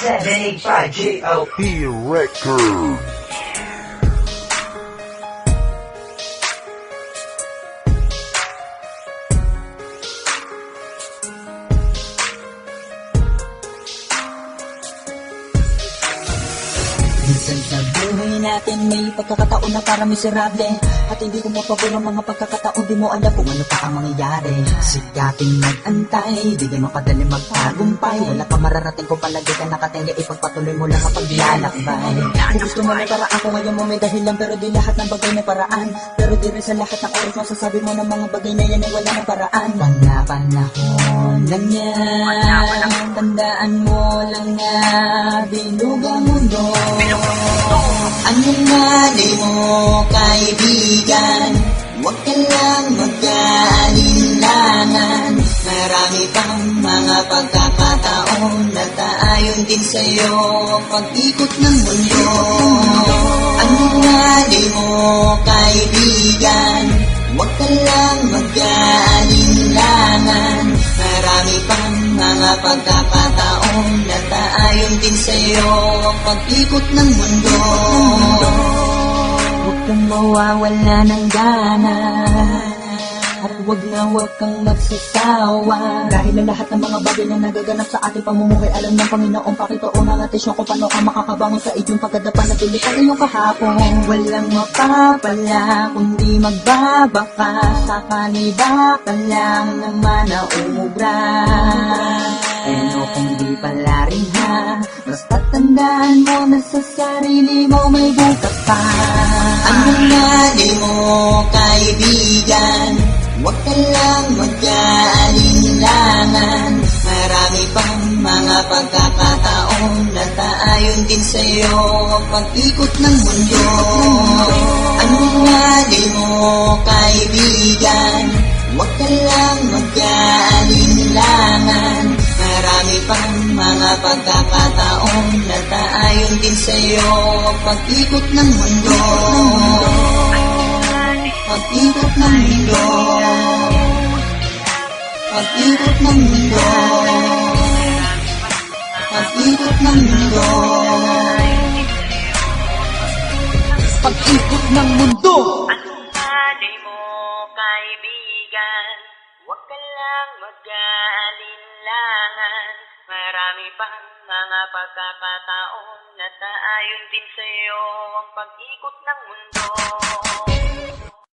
785 G.O.P. Records. Minsan sa buhay natin may pagkakataon na para miserable. At hindi ko mapabor ang mga pagkakataon Di mo alam kung ano pa ang mangyayari. Sikating mag-antay Di ganun kadali magtagumpay. Wala ka mararating kung palagi ka nakatingga Ipagpatuloy mo lang ang paglalakbay. Kung gusto mo may paraan kung ngayon mo may dahilan. Pero di lahat ng bagay may paraan. Pero di rin sa lahat ng oras Masasabi mo ng mga bagay na yan ay wala ng paraan. Panapanahon lang yan Tandaan mo lang na Bilog ang mundo Ano mali mo kaibigan. Huwag ka lang mag-aalinlangan Marami pang mga pagkakataon Na taayon din sa'yo. Pag-ikot ng mundo. Ano mali mo kaibigan. Huwag ka lang mag-aalinlangan Marami pang mga pagkakataon taayon din sa'yo Pag-ikot ng mundo. Huwag kang mawawala ng gana. At huwag na huwag kang magsasawa. Dahil ang lahat ng mga bagay na nagaganap sa ating pamumuhay Alam ng Panginoon pakitoon ang atisyon kung paano ka makakabangon sa iyong pagkadapa na pilit ang iyong kahapon. Walang mapapala kundi magbaba ka Sa kanila ka lang naman na umubra Ano kung di pala rin ha? Basta tandaan mo na sa sarili mo may bukas pa. Anong mali mo kaibigan Huwag ka lang mag-aalinlangan Marami pang mga pagkakataon Na taayon din sa'yo Pag-ikot ng mundo. Anong mali mo kaibigan Huwag ka lang mag-aalinlangan mga pagkakataon Na taayon din sa'yo. Pag-ikot ng mundo. Pag-ikot ng mundo. Pag-ikot ng mundo. Pag-ikot ng mundo. Pag-ikot ng mundo. Mali mo, kaibigan? Huwag ka lang mag-aalinlangan. Marami pang mga pagkakataon na taayon din sa'yo ang pag-ikot ng mundo.